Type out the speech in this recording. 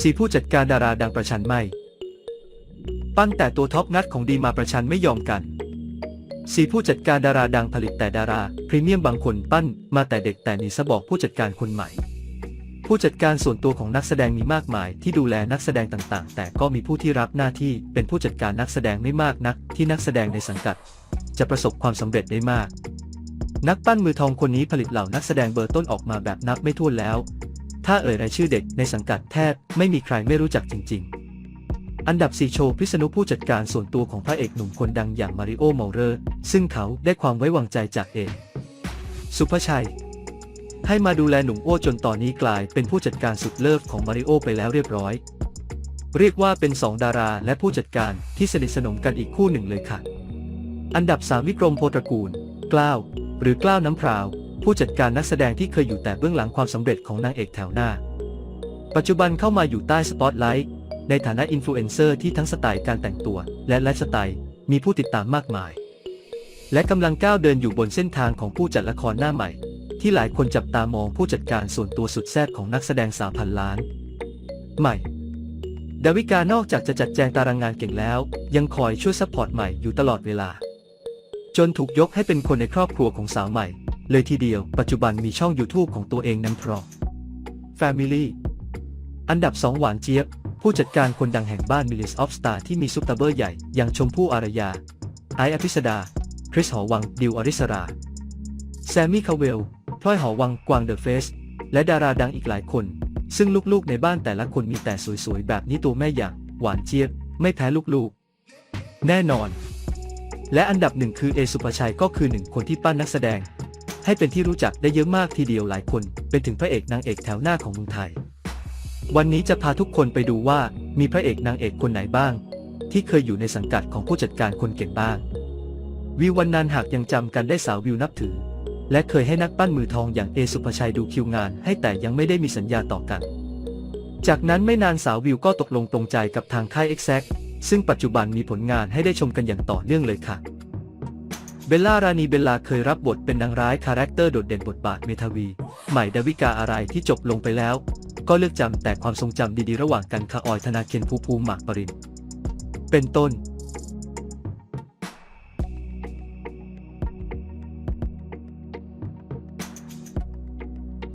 สีผู้จัดการดาราดังประชันไม่ปั้นแต่ตัวท็อปงัดของดีมาประชันไม่ยอมกันสีผู้จัดการดาราดังผลิตแต่ดารา พรีเมียมบางคนปั้น มาแต่เด็กแต่หนีซะบอกผู้จัดการคนใหม่ ผู้จัดการส่วนตัวของนักแสดงมีมากมาย ที่ดูแลนักแสดงต่างๆ แต่ก็มีผู้ที่รับหน้าที่เป็นผู้จัดการนักแสดงไม่มากนัก ที่นักแสดงในสังกัด จะประสบความสำเร็จได้มาก นักปั้นมือทองคนนี้ผลิตเหล่านักแสดงเบอร์ต้นออกมาแบบนับไม่ถ้วนแล้ว ถ้าเอ่ยรายชื่อเด็กในสังกัดแทบไม่มีใครไม่รู้จักจริง ๆ อันดับ 4 โชว์พิษณุผู้จัดการส่วนตัวของพระเอกหนุ่มคนดังอย่างมาริโอเมาเรอร์ซึ่งเขาได้ความไว้วางใจจากเอกสุภชัย ให้มาดูแลหนุ่มโอ้จนตอนนี้กลายเป็นผู้จัดการสุดเลิฟของมาริโอไปแล้วเรียบร้อย เรียกว่าเป็นสองดาราและผู้จัดการที่สนิทสนมกันอีกคู่หนึ่งเลยค่ะ อันดับ 3 วิกรมโพตระกูลกล้าวหรือกล้าวน้ำพราว ผู้จัดการนักแสดงที่เคยอยู่แต่เบื้องหลังความสำเร็จของนางเอกแถวหน้า ปัจจุบันเข้ามาอยู่ใต้สปอตไลท์ในฐานะอินฟลูเอนเซอร์ที่ทั้งสไตล์การแต่งตัว และไลฟ์สไตล์มีผู้ติดตามมากมาย และกำลังก้าวเดินอยู่บนเส้นทางของผู้จัดละครหน้าใหม่ ที่หลายคนจับตามองผู้จัดการส่วนตัวสุดแซ่บของนักแสดงสามพันล้าน ใหม่ ดาวิกานอกจากจะจัดแจงตารางงานเก่งแล้ว ยังคอยช่วยซัพพอร์ตใหม่อยู่ตลอดเวลา จนถูกยกให้เป็นคนในครอบครัวของสาวใหม่ เลยทีเดียว ปัจจุบันมีช่อง YouTube ของตัวเองนั้นพราะ Family อันดับ 2 หวานเจี๊ยบ ผู้จัดการคนดังแห่งบ้าน m i l l i s of Star ที่มีซุปตาเบอร์ใหญ่ อย่างชมพู่อารยา ไออภิสดา คริสหอวัง ดิวอริสรา แซมมี่คาเวล พลอยหอวัง กวางเดอะเฟส และดาราดังอีกหลายคน ซึ่งลูกๆในบ้านแต่ละคนมีแต่สวยๆ แบบนี้ตัวแม่อย่าง หวานเจี๊ยบ ไม่แพ้ลูกๆ แน่นอน และอันดับหนึ่งคือเอสุภชัยก็คือหนึ่งคนที่ปั้นนักแสดง ให้เป็นที่รู้จักได้เยอะมากทีเดียวหลายคน เป็นถึงพระเอกนางเอกแถวหน้าของเมืองไทย วันนี้จะพาทุกคนไปดูว่ามีพระเอกนางเอกคนไหนบ้าง ที่เคยอยู่ในสังกัดของผู้จัดการคนเก่งบ้าง วิววันนันหากยังจำกันได้สาววิวนับถือ และเคยให้นักปั้นมือทองอย่างเอสุภชัยดูคิวงาน ให้แต่ยังไม่ได้มีสัญญาต่อกัน จากนั้นไม่นานสาววิวก็ตกลงตรงใจกับทางค่าย Exact ซึ่งปัจจุบันมีผลงานให้ได้ชมกันอย่างต่อเนื่องเลยค่ะ เบลล่ารานีเบลล่าเคยรับบทเป็นนางร้ายคาแรคเตอร์โดดเด่นบทบาทเมทาวี ใหม่ดาวิกาอะไรที่จบลงไปแล้ว ก็เลือกจำแต่ความทรงจำดีๆ ระหว่างกันคาออยธนาเคนภูภูมิหมากปรินเป็นต้น